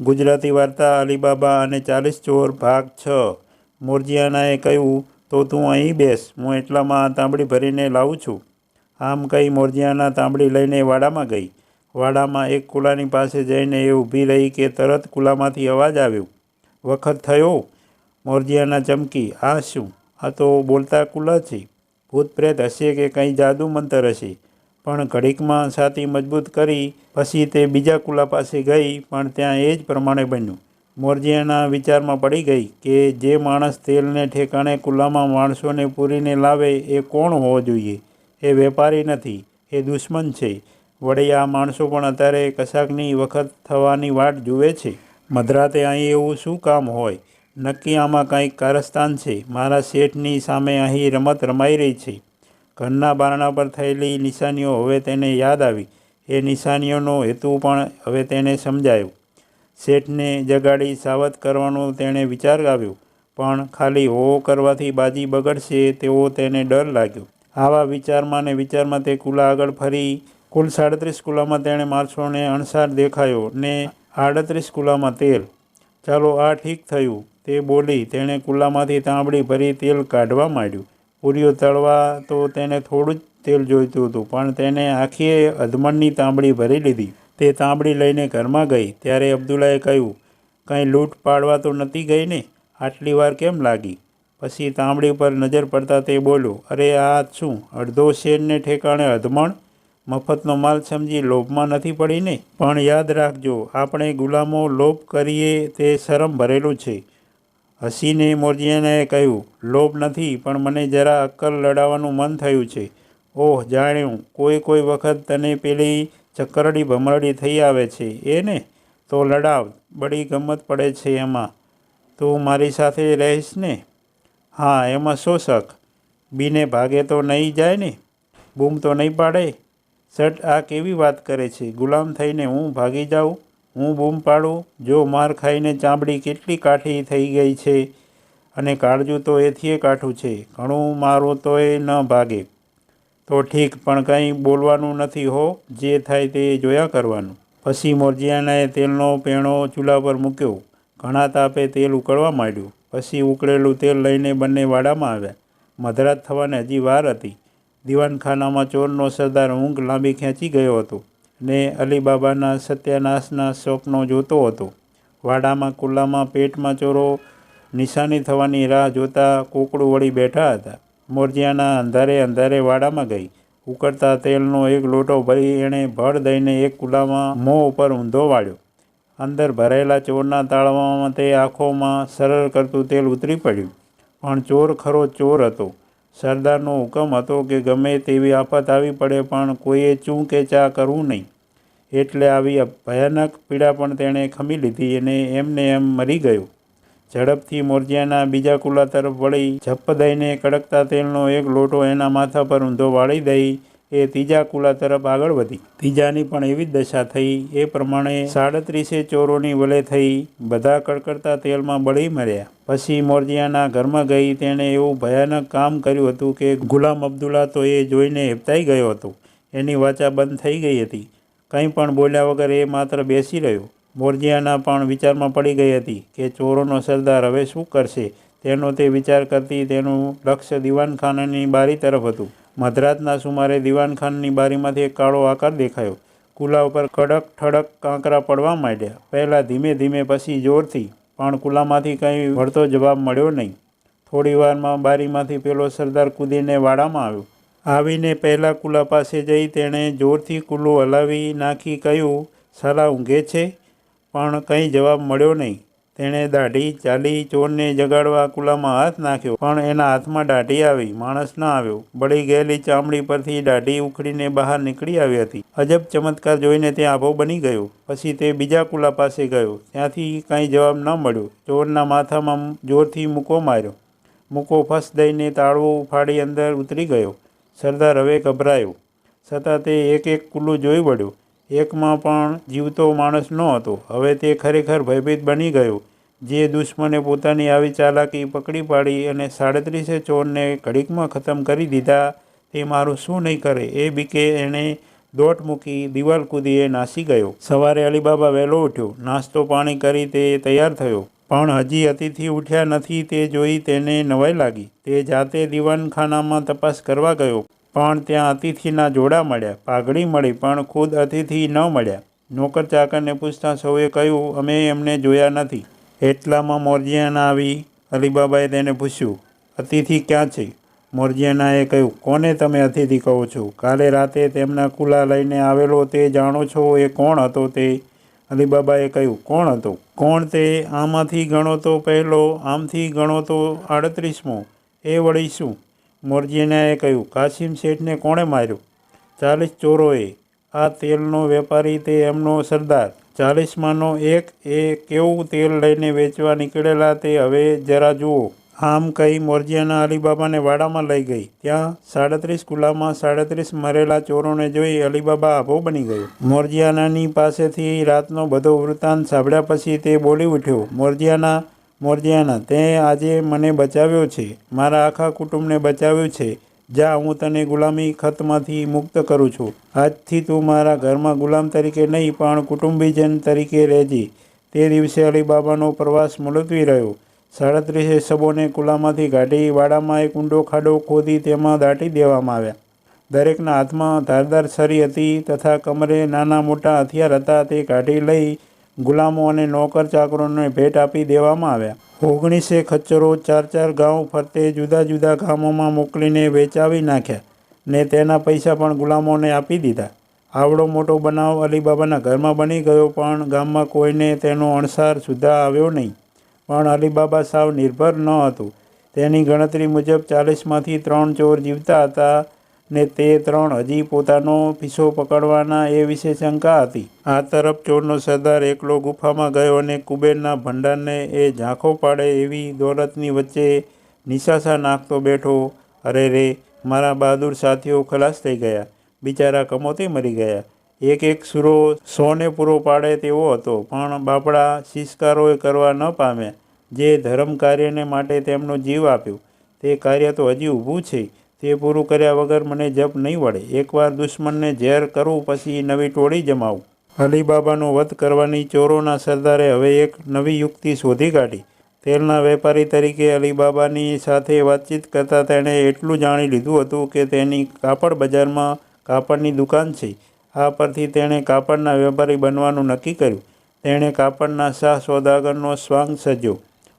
ગુજરાતી વાર્તા અલીબાબા અને ચાલીસ ચોર ભાગ છ. મોરજિયાનાએ કહ્યું, તો તું અહીં બેસ, હું એટલામાં તાંબડી ભરીને લાવું છું. આમ કહી મોરજિયાના તાંબડી લઈને વાડામાં ગઈ. વાડામાં એક કુલાની પાસે જઈને એ ઊભી રહી કે તરત કુલામાંથી અવાજ આવ્યો, વખત થયો. મોરજિયાના ચમકી આ શું? આ તો બોલતા કુલા છે. ભૂત પ્રેત હશે કે કંઈ જાદુ મંતર હશે? પણ ઘડીકમાં છાતી મજબૂત કરી પછી તે બીજા કુલા પાસે ગઈ, પણ ત્યાં એ જ પ્રમાણે બન્યું. મોરજીયાના વિચારમાં પડી ગઈ કે જે માણસ તેલને ઠેકાણે કુલામાં માણસોને પૂરીને લાવે એ કોણ હોવો જોઈએ? એ વેપારી નથી, એ દુશ્મન છે. વળી આ માણસો પણ અત્યારે કશાકની વખત થવાની વાટ જુએ છે. મધરાતે અહીં એવું શું કામ હોય? નક્કી આમાં કંઈક કારસ્તાન છે. મારા શેઠની સામે અહીં રમત રમાઈ રહી છે. ઘરના બારણા પર થયેલી નિશાનીઓ હવે તેને યાદ આવી. એ નિશાનીઓનો હેતુ પણ હવે તેને સમજાયો. શેઠને જગાડી સાવધ કરવાનો તેણે વિચાર આવ્યો પણ ખાલી હો કરવાથી બાજી બગડશે તેવો તેને ડર લાગ્યો. આવા વિચારમાં ને વિચારમાં તે કુલા આગળ ફરી, કુલ સાડત્રીસ કુલામાં તેણે માણસોને અણસાર દેખાયો ને આડત્રીસ કુલામાં તેલ. ચાલો આ ઠીક થયું, તે બોલી તેણે કુલામાંથી તાંબડી ભરી તેલ કાઢવા માંડ્યું. પૂરીઓ તળવા તો તેને થોડું જ તેલ જોઈતું હતું, પણ તેને આખીએ અધમણની તાંબડી ભરી લીધી. તે તાંબડી લઈને ઘરમાં ગઈ. ત્યારે અબ્દુલ્લાએ કહ્યું, કંઈ લૂંટ પાડવા તો નથી ગઈ ને? આટલી વાર કેમ લાગી? પછી તાંબડી પર નજર પડતા તે બોલ્યો, અરે, આ શું? અડધો શેરને ઠેકાણે અધમણ? મફતનો માલ સમજી લોભમાં નથી પડીને પણ યાદ રાખજો, આપણે ગુલામો લોભ કરીએ તે શરમ ભરેલું છે. હસીને મોરજીયાને કહ્યું, લોભ નથી, પણ મને જરા અક્કલ લડાવવાનું મન થયું છે. ઓહ, જાણ્યું, કોઈ કોઈ વખત તને પેલી ચક્કરડી ભમરડી થઈ આવે છે, એ ને? તો લડાવ, બડી ગમત પડે છે એમાં. તું મારી સાથે રહીશ ને? હા, એમાં શો શક? બીને ભાગે તો નહીં જાય ને? બૂમ તો નહીં પાડે? સટ આ કેવી વાત કરે છે? ગુલામ થઈને હું ભાગી જાઉં? હું બૂમ પાડું? જો માર ખાઈને ચામડી કેટલી કાઠી થઈ ગઈ છે? અને કાળજું તો એથીએ કાઠું છે. ઘણું મારું તોય ન ભાગે. તો ઠીક, પણ કંઈ બોલવાનું નથી હો. જે થાય તે જોયા કરવાનું. પછી મોરજિયાનાએ તેલનો પેણો ચૂલા પર મૂક્યો. ઘણા તાપે તેલ ઉકળવા માંડ્યું. પછી ઉકળેલું તેલ લઈને બંને વાડામાં આવ્યા. મધરાત થવાને હજી વાર હતી. દીવાનખાનામાં ચોરનો સરદાર ઊંઘ લાંબી ખેંચી ગયો હતો. ને અલીબાબાના સત્યાનાશના સ્વપ્નો જોતો હતો. વાડામાં કુલ્લામાં પેટમાં ચોરો નિશાની થવાની રાહ જોતા કોકડું વળી બેઠા હતા. મોરજિયાના અંધારે અંધારે વાડામાં ગઈ. ઉકળતા તેલનો એક લોટો ભરી એણે ભળ દઈને એક કુલામાં મોં ઉપર ઊંધો વાળ્યો. અંદર ભરાયેલા ચોરના તાળવામાં તે આંખોમાં સરળ કરતું તેલ ઉતરી પડ્યું. પણ ચોર ખરો ચોર હતો. સરદારનો હુકમ હતો કે ગમે તેવી આફત આવી પડે પણ કોઈએ ચૂં કે ચા કરવું નહીં. એટલે આવી ભયાનક પીડા પણ તેણે ખમી લીધી અને એમને એમ મરી ગયો. ઝડપથી મોરજિયાના બીજા કુલા તરફ વળી, ઝપ્પ દઈને કડકતા તેલનો એક લોટો એના માથા પર ઊંધો વાળી દઈ એ ત્રીજા કુલા તરફ આગળ વધી. ત્રીજાની પણ એવી જ દશા થઈ. એ પ્રમાણે સાડત્રીસે ચોરોની વલે થઈ. બધા કડકડતા તેલમાં બળી મર્યા. પછી મોરજિયાના ઘરમાં ગઈ. તેણે એવું ભયાનક કામ કર્યું હતું કે ગુલામ અબ્દુલ્લા તો એ જોઈને હેપતાઈ ગયો હતો. એની વાચા બંધ થઈ ગઈ હતી. કંઈ પણ બોલ્યા વગર એ માત્ર બેસી રહ્યો. મોરજિયાના પણ વિચારમાં પડી ગઈ હતી કે ચોરોનો સરદાર હવે શું કરશે? તેનો તે વિચાર કરતી તેનું લક્ષ્ય દિવાનખાનાની બારી તરફ હતું. મધરાતના સુમારે દિવાનખાનની બારીમાંથી એક કાળો આકાર દેખાયો. કુલા ઉપર કડક, ઠડક કાંકરા પડવા માંડ્યા. પહેલાં ધીમે ધીમે પછી જોરથી, પણ કુલામાંથી કંઈ વળતો જવાબ મળ્યો નહીં. થોડી વારમાં બારીમાંથી પેલો સરદાર કૂદીને વાડામાં આવ્યો. આવીને પહેલાં કુલા પાસે જઈ તેણે જોરથી કુલ્લું હલાવી નાખી કહ્યું, સાલા ઊંઘે છે? પણ કંઈ જવાબ મળ્યો નહીં. તેણે દાઢી ચાલી ચોરને જગાડવા કુલામાં હાથ નાખ્યો, પણ એના હાથમાં દાઢી આવી, માણસ ન આવ્યો. બળી ગયેલી ચામડી પરથી દાઢી ઉખડીને બહાર નીકળી આવી હતી. અજબ ચમત્કાર જોઈને તે આભો બની ગયો. પછી તે બીજા કુલા પાસે ગયો. ત્યાંથી કાંઈ જવાબ ન મળ્યો. ચોરના માથામાં જોરથી મૂકો માર્યો. મૂકો ફસ દઈને તાળવું ફાડી અંદર ઉતરી ગયો. સરદાર હવે ગભરાયો. છતાં તે એક એક કુલ્લું જોઈ વળ્યો. એકમાં પણ જીવતો માણસ ન હતો. હવે તે ખરેખર ભયભીત બની ગયો. જે દુશ્મને પોતાની આવી ચાલાકી પકડી પાડી અને સાડત્રીસે ચોરને ઘડીકમાં ખતમ કરી દીધા, તે મારું શું નહીં કરે? એ બીકે એણે દોટ મૂકી દિવાલ કૂદીએ નાસી ગયો. સવારે અલીબાબા વહેલો ઉઠ્યો. નાસ્તો પાણી કરી તે તૈયાર થયો. પણ હજી અતિથિ ઉઠ્યા નથી તે જોઈ તેને નવાઈ લાગી. તે જાતે દીવાનખાનામાં તપાસ કરવા ગયો. પણ ત્યાં અતિથિના જોડા મળ્યા, પાઘડી મળી પણ ખુદ અતિથિ ન મળ્યા. નોકર ચાકરને પૂછતા સૌએ કહ્યું, અમે એમને જોયા નથી. એટલામાં મોરજિયાના આવી અલીબાબાએ તેને પૂછ્યું, અતિથિ ક્યાં છે? મોરજિયાનાએ કહ્યું, કોને તમે અતિથિ કહો છો? કાલે રાતે તેમના કુલા લઈને આવેલો તે જાણો છો એ કોણ હતો તે? અલીબાબાએ કહ્યું, કોણ હતો? કોણ તે? આમાંથી ગણો તો પહેલો, આમથી ગણો તો આડત્રીસમો. એ વળી શું? મોરજિયાનાએ કહ્યું કાસિમ શેઠને કોણે માર્યું? ચાલીસ ચોરોએ. આ તેલનો વેપારી તે એમનો સરદાર. ચાલીસમાંનો એક એ કેવું તેલ લઈને વેચવા નીકળેલા તે હવે જરા જુઓ. આમ કહી મોરજીયાના અલીબાબાને વાડામાં લઈ ગઈ. ત્યાં સાડત્રીસ કુલામાં સાડત્રીસ મરેલા ચોરોને જોઈ અલીબાબા આભો બની ગયો. મોરજીયાનાની પાસેથી રાતનો બધો વૃત્તાંત સાંભળ્યા પછી તે બોલી ઉઠ્યો, મોરજિયાના મોરજિયાના, તે આજે મને બચાવ્યો છે. મારા આખા કુટુંબને બચાવ્યું છે. જા, હું તને ગુલામી ખતમાંથી મુક્ત કરું છું. આજથી તું મારા ઘરમાં ગુલામ તરીકે નહીં, પણ કુટુંબીજન તરીકે રહેજે. તે દિવસે અલીબાબાનો પ્રવાસ મુલતવી રહ્યો. સાડત્રીસે સબોને કુલામાંથી કાઢી વાડામાં એક ઊંડો ખાડો ખોદી તેમાં દાટી દેવામાં આવ્યા. દરેકના હાથમાં ધારદાર છરી હતી તથા કમરે નાના મોટા હથિયાર હતા તે કાઢી લઈ ગુલામો અને નોકર ચાકરોને ભેટ આપી દેવામાં આવ્યા. ઓગણીસે ખચ્ચરો ચાર ચાર ગાંવ ફરતે જુદા જુદા ગામોમાં મોકલીને વેચાવી નાખ્યા ને તેના પૈસા પણ ગુલામોને આપી દીધા. આવડો મોટો બનાવ અલીબાબાના ઘરમાં બની ગયો પણ ગામમાં કોઈને તેનો અણસાર સુધા આવ્યો નહીં. પણ અલીબાબા સાવ નિર્ભર ન હતું. તેની ગણતરી મુજબ ચાલીસમાંથી ત્રણ ચોર જીવતા હતા. ને તે ત્રણ હજી પોતાનો પીછો પકડવાના એ વિશે શંકા હતી. આ તરફ ચોરનો સરદાર એકલો ગુફામાં ગયો અને કુબેરના ભંડારને એ ઝાંખો પાડે એવી દોલતની વચ્ચે નિશાસા નાખતો બેઠો. અરે રે, મારા બહાદુર સાથીઓ ખલાસ થઈ ગયા. બિચારા કમોતે મરી ગયા. એક એક સુરો સોને પૂરો પાડે તેવો હતો, પણ બાપડા શિષ્કારોએ કરવા ન પામ્યા. જે ધર્મ કાર્યને માટે તેમનો જીવ આપ્યો, તે કાર્ય તો હજી ઊભું છે. તે પૂરું કર્યા વગર મને જપ નહીં વળે. એકવાર દુશ્મનને ઝેર કરું પછી નવી ટોળી જમાવું. અલીબાબાનો વધ કરવાની ચોરોના સરદારે હવે એક નવી યુક્તિ શોધી કાઢી. તેલના વેપારી તરીકે અલીબાબાની સાથે વાતચીત કરતાં તેણે એટલું જાણી લીધું હતું કે તેની કાપડ બજારમાં કાપડની દુકાન છે. આ પરથી તેણે કાપડના વેપારી બનવાનું નક્કી કર્યું. તેણે કાપડના શાહ સોદાગરનો સ્વાંગ સજ્યો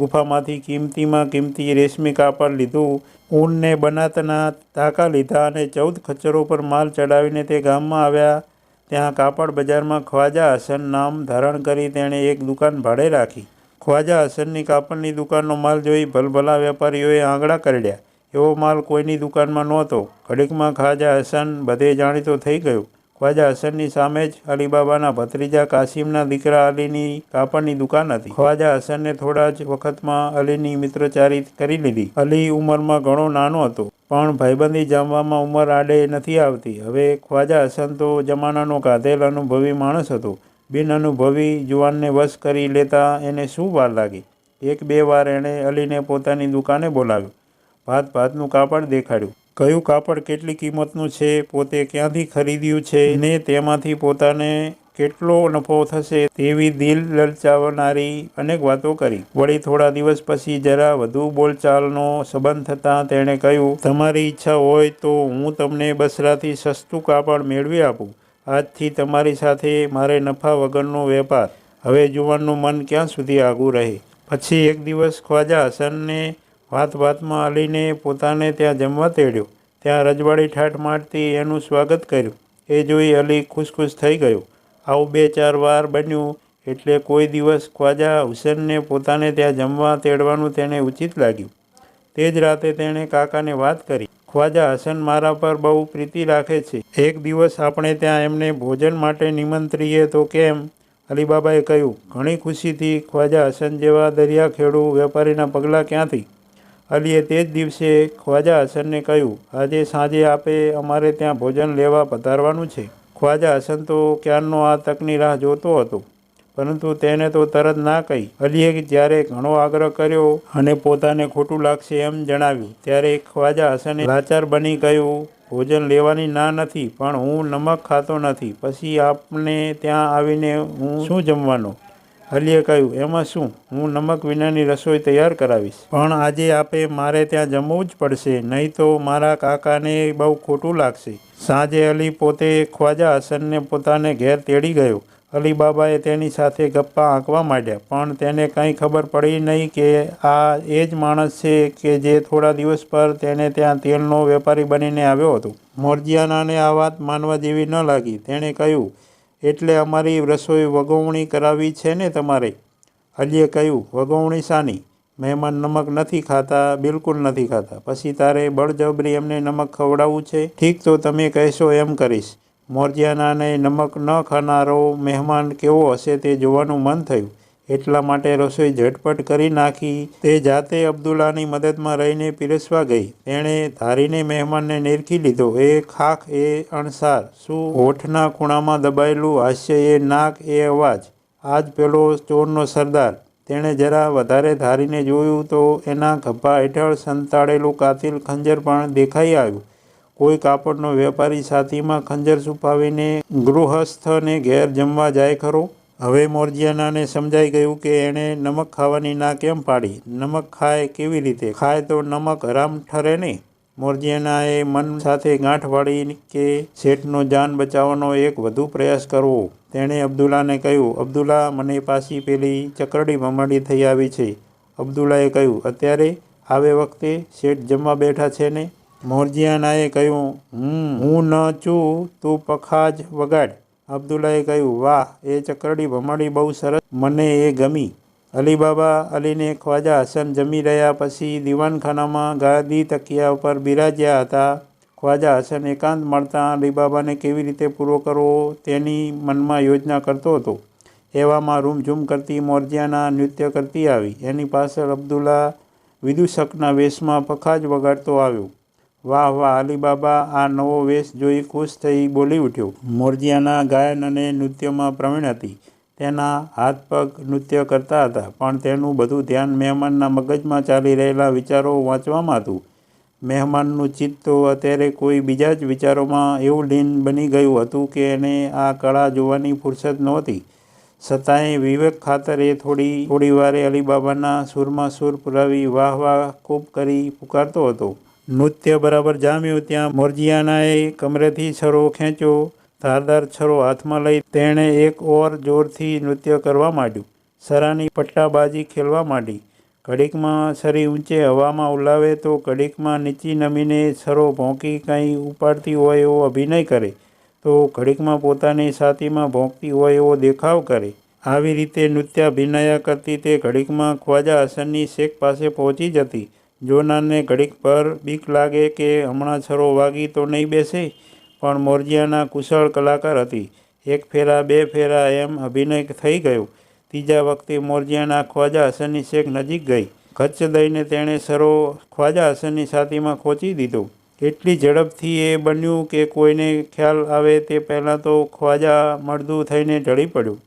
ગુફામાંથી કિંમતીમાં કિંમતી રેશમી કાપડ લીધું, ઊનને બનાતના ટાંકા લીધા અને ચૌદ ખચ્ચરો પર માલ ચડાવીને તે ગામમાં આવ્યા. ત્યાં કાપડ બજારમાં ખ્વાજા હસન નામ ધારણ કરી તેણે એક દુકાન ભાડે રાખી. ખ્વાજા હસનની કાપડની દુકાનનો માલ જોઈ ભલભલા વેપારીઓએ આંગળા કરડ્યા. એવો માલ કોઈની દુકાનમાં નહોતો. ઘડીકમાં ખ્વાજા હસન બધે જાણીતો થઈ ગયો. ખ્વાજા હસનની સામે જ અલીબાબાના ભત્રીજા કાસિમના દીકરા અલીની કાપડની દુકાન હતી. ખ્વાજા હસનને થોડા જ વખતમાં અલીની મિત્રચારી કરી લીધી. અલી ઉંમરમાં ઘણો નાનો હતો, પણ ભાઈબંધી જમવામાં ઉંમર આડે નથી આવતી. હવે ખ્વાજા હસન તો જમાનાનો કાધેલ અનુભવી માણસ હતો. બિન અનુભવી જુવાનને વશ કરી લેતા એને શું વાર લાગી? એક બે વાર એણે અલીને પોતાની દુકાને બોલાવ્યો. ભાત ભાતનું કાપડ દેખાડ્યું. કયું કાપડ કેટલી કિંમતનું છે, પોતે ક્યાંથી ખરીદ્યું છે ને તેમાંથી પોતાને કેટલો નફો થશે તેવી દિલ લલચાવનારી અનેક વાતો કરી. વળી થોડા દિવસ પછી જરા વધુ બોલચાલનો સંબંધ થતાં તેણે કહ્યું, તમારી ઈચ્છા હોય તો હું તમને બસરાથી સસ્તું કાપડ મેળવી આપું. આજથી તમારી સાથે મારે નફા વગરનો વેપાર. હવે જુવાનનું મન ક્યાં સુધી આગું રહે? પછી એક દિવસ ખ્વાજા હસનને વાત વાતમાં અલીને પોતાને ત્યાં જમવા તેડ્યો. ત્યાં રજવાડી ઠાઠ મારતી એનું સ્વાગત કર્યું. એ જોઈ અલી ખુશ ખુશ થઈ ગયો. આવું બે ચાર વાર બન્યું એટલે કોઈ દિવસ ખ્વાજા હુસેનને પોતાને ત્યાં જમવા તેડવાનું તેને ઉચિત લાગ્યું. તે જ રાતે તેણે કાકાને વાત કરી. ખ્વાજા હસન મારા પર બહુ પ્રીતિ રાખે છે. એક દિવસ આપણે ત્યાં એમને ભોજન માટે નિમંત્રીએ તો કેમ? અલીબાબાએ કહ્યું, ઘણી ખુશીથી ખ્વાજા હસન જેવા દરિયા ખેડૂ વેપારીના પગલાં ક્યાંથી? અલીએ તે જ દિવસે ખ્વાજા હસનને કહ્યું, આજે સાંજે આપે અમારે ત્યાં ભોજન લેવા પધારવાનું છે. ખ્વાજા હસન તો ક્યારનો આ તકની રાહ જોતો હતો, પરંતુ તેને તો તરત ના કહી. અલીએ જ્યારે ઘણો આગ્રહ કર્યો અને પોતાને ખોટું લાગશે એમ જણાવ્યું, ત્યારે ખ્વાજા હસને લાચાર બની ગયું, ભોજન લેવાની ના નથી, પણ હું નમક ખાતો નથી, પછી આપને ત્યાં આવીને હું શું જમવાનો? અલીએ કહ્યું, એમાં શું? હું નમક વિનાની રસોઈ તૈયાર કરાવીશ. પણ આજે આપે મારે ત્યાં જમવું જ પડશે, નહીં તો મારા કાકાને બહુ ખોટું લાગશે. સાંજે અલી પોતે ખ્વાજા હસનને પોતાને ઘેર તેડી ગયો. અલી બાબાએ તેની સાથે ગપ્પા આંકવા માંડ્યા, પણ તેને કંઈ ખબર પડી નહીં કે આ એ જ માણસ છે કે જે થોડા દિવસ પર તેને ત્યાં તેલનો વેપારી બનીને આવ્યો હતો. મોરજિયાનાને આ વાત માનવા જેવી ન લાગી. તેણે કહ્યું એટલે અમારી રસોઈ વગવણી કરાવી છે ને તમારે? અલીએ કહ્યું, વગવણી શાની? મહેમાન નમક નથી ખાતા, બિલકુલ નથી ખાતા. પછી તારે બળજબરી એમને નમક ખવડાવવું છે? ઠીક તો તમે કહેશો એમ કરીશ. મોરજિયાનાને નમક ન ખાનારો મહેમાન કેવો હશે તે જોવાનું મન થયું. એટલા માટે રસોઈ ઝટપટ કરી નાખી. તે જાતે અબ્દુલ્લાની મદદમાં રહીને પીરસવા ગઈ. તેણે ધારીને મહેમાનને નેરખી લીધો. એ ખાખ, એ અણસાર, શું હોઠના ખૂણામાં દબાયેલું હાસ્ય, એ નાક, એ અવાજ? આજ પેલો ચોરનો સરદાર. તેણે જરા વધારે ધારીને જોયું તો એના ખભા હેઠળ સંતાડેલું કાતિલ ખંજર પણ દેખાઈ આવ્યું. કોઈ કાપડનો વેપારી સાથીમાં ખંજર છુપાવીને ગૃહસ્થને ઘેર જમવા જાય ખરો? હવે મોરજિયાનાને સમજાઈ ગયું કે એણે નમક ખાવાની ના કેમ પાડી? નમક ખાય કેવી રીતે? ખાય તો નમક હરામ ઠરે નહીં. મોરજિયાનાએ મન સાથે ગાંઠ વાળી કે શેઠનો જાન બચાવવાનો એક વધુ પ્રયાસ કરવો. તેણે અબ્દુલ્લાને કહ્યું, અબ્દુલ્લા, મને પાછી પેલી ચકરડી ભમરડી થઈ આવી છે. અબ્દુલ્લાએ કહ્યું, અત્યારે આવે વખતે શેઠ જમવા બેઠા છે ને? મોરજિયાનાએ કહ્યું હું હું ન છું, તું પખાજ વગાડ. અબ્દુલ્લાએ કહ્યું, વાહ, એ ચકરડી ભમરડી બહુ સરસ. મને એ ગમી. અલીબાબા અલીને ખ્વાજા હસન જમી રહ્યા પછી દીવાનખાનામાં ગાદી તકિયા ઉપર બિરાજ્યા હતા. ખ્વાજા હસન એકાંત મળતા અલીબાબાને કેવી રીતે પૂરો કરવો તેની મનમાં યોજના કરતો હતો. એવામાં રૂમઝૂમ કરતી મોરજિયાના નૃત્ય કરતી આવી. એની પાછળ અબ્દુલ્લા વિદૂષકના વેશમાં પખાજ વગાડતો આવ્યો. વાહ વાહ, અલીબાબા, આ નવો વેશ જોઈ ખુશ થઈ બોલી ઉઠ્યો. મોરજિયાના ગાયન અને નૃત્યમાં પ્રવીણ હતી. તેના હાથ પગ નૃત્ય કરતા હતા, પણ તેનું બધું ધ્યાન મહેમાનના મગજમાં ચાલી રહેલા વિચારો વાંચવામાં હતું. મહેમાનનું ચિત્ત તો અત્યારે કોઈ બીજા જ વિચારોમાં એવું લીન બની ગયું હતું કે એને આ કળા જોવાની ફુરસદ નહોતી. છતાંય વિવેક ખાતર થોડી થોડી વારે અલીબાબાના સૂરમાં સૂર પુરાવી વાહ વાહ, ખૂબ કરી પુકારતો હતો. નૃત્ય બરાબર જામ્યું ત્યાં મોરજિયાનાએ કમરેથી છરો ખેંચ્યો, ધારદાર છરો હાથમાં લઈ તેણે એક ઓર જોરથી નૃત્ય કરવા માંડ્યું. સરાની પટ્ટાબાજી ખેલવા માંડી. ઘડીકમાં છરી ઊંચે હવામાં ઉલાવે તો ઘડીકમાં નીચી નમીને છરો ભોંકી કંઈ ઉપાડતી હોય એવો અભિનય કરે, તો ઘડીકમાં પોતાની છાતીમાં ભોંકતી હોય એવો દેખાવ કરે. આવી રીતે નૃત્યાભિનયા કરતી તે ઘડીકમાં ખ્વાજા હસનની શેખ પાસે પહોંચી જતી. જોનારને ઘડીક પર બીક લાગે કે હમણાં છરો વાગી તો નહીં બેસે, પણ મોરજિયાના કુશળ કલાકાર હતી. એક ફેરા, બે ફેરા એમ અભિનય થઈ ગયો. ત્રીજા વખતે મોરજિયાના ખ્વાજા હસનની શેખ નજીક ગઈ. ખચ્ચ દઈને તેણે સરો ખ્વાજા હસનની છાતીમાં ખોચી દીધો. એટલી ઝડપથી એ બન્યું કે કોઈને ખ્યાલ આવે તે પહેલાં તો ખ્વાજા મળદું થઈને ઢળી પડ્યું.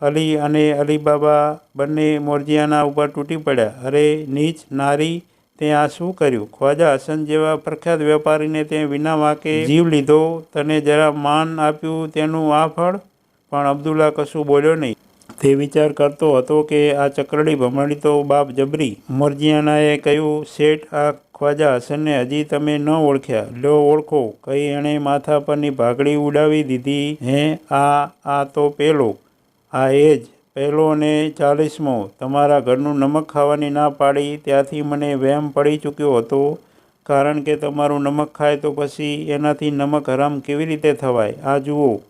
અલી અને અલીબાબા બંને મોરજિયાના ઉપર તૂટી પડ્યા. અરે, નીચ નારી તે આ શું કર્યું? ખ્વાજા હસન જેવા પ્રખ્યાત વેપારીને તે વિના વાંકે જીવ લીધો. તને જરા માન આપ્યું તેનું આ ફળ? પણ અબ્દુલ્લા કશું બોલ્યો નહીં. તે વિચાર કરતો હતો કે આ ચકરડી ભમરડી તો બાપ જબરી. મોરજિયાનાએ કહ્યું, શેઠ, આ ખ્વાજા હસનને હજી તમે ન ઓળખ્યા. લો, ઓળખો. કહી એણે માથા પરની ભાગડી ઉડાવી દીધી. હે, આ આ તો પેલો. આ એ જ. પહેલો અને ચાલીસમો, તમારા ઘરનું નમક ખાવાની ના પાડી ત્યાંથી મને વહેમ પડી ચૂક્યો હતો. કારણ કે તમારું નમક ખાય તો પછી એનાથી નમક હરામ કેવી રીતે થવાય? આ જુઓ.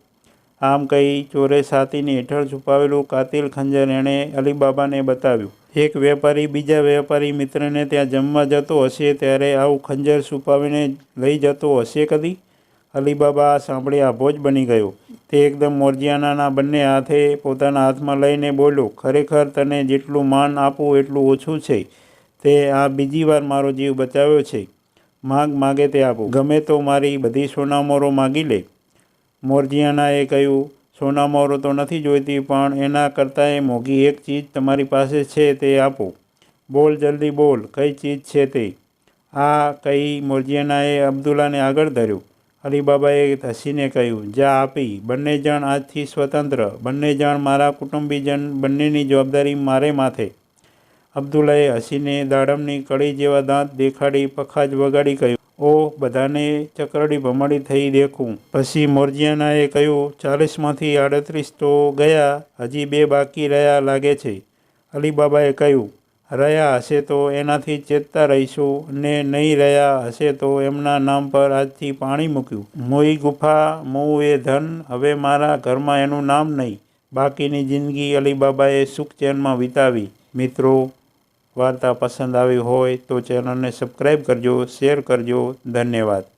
આમ કહી ચોરે સાતીની હેઠળ છુપાવેલું કાતિલ ખંજર એણે અલીબાબાને બતાવ્યું. એક વેપારી બીજા વેપારી મિત્રને ત્યાં જમવા જતો હશે ત્યારે આવું ખંજર છુપાવીને લઈ જતો હશે કદી? અલીબાબા સાંભળી આભોજ બની ગયો. તે એકદમ મોરજિયાનાના બંને હાથે પોતાના હાથમાં લઈને બોલ્યો, ખરેખર તને જેટલું માન આપું એટલું ઓછું છે. તે આ બીજી વાર મારો જીવ બચાવ્યો છે. માગ માગે તે આપો. ગમે તો મારી બધી સોનામોરો માગી લે. મોરજિયાનાએ કહ્યું, સોનામોરો તો નથી જોઈતી, પણ એના કરતાં એ મોંઘી એક ચીજ તમારી પાસે છે તે આપો. બોલ, જલ્દી બોલ. કઈ ચીજ છે તે? આ કહી મોરજિયાનાએ અબ્દુલ્લાને આગળ ધર્યો. અલીબાબાએ હસીને કહ્યું, જા આપી, બંને જણ આજથી સ્વતંત્ર. બંને જણ મારા કુટુંબીજન, બંનેની જવાબદારી મારે માથે. અબ્દુલ્લાએ હસીને દાડમની કળી જેવા દાંત દેખાડી પખાજ વગાડી કહ્યું, ઓ, બધાને ચકરડી ભમાડી થઈ દેખું. પછી મોરજિયાનાએ કહ્યું, ચાલીસમાંથી આડત્રીસ તો ગયા, હજી બે બાકી રહ્યા લાગે છે. અલીબાબાએ કહ્યું રહ્યા હશે તો એનાથી ચેતતા રહીશું. ને નહીં રહ્યા હશે તો એમના નામ પર આજથી પાણી મૂક્યું. મોઈ ગુફા મોં એ ધન, હવે મારા ઘરમાં એનું નામ નહીં. બાકીની જિંદગી અલીબાબાએ સુખ ચેનમાં વિતાવી. મિત્રો, વાર્તા પસંદ આવી હોય તો ચેનલને સબસ્ક્રાઈબ કરજો, શેર કરજો. ધન્યવાદ.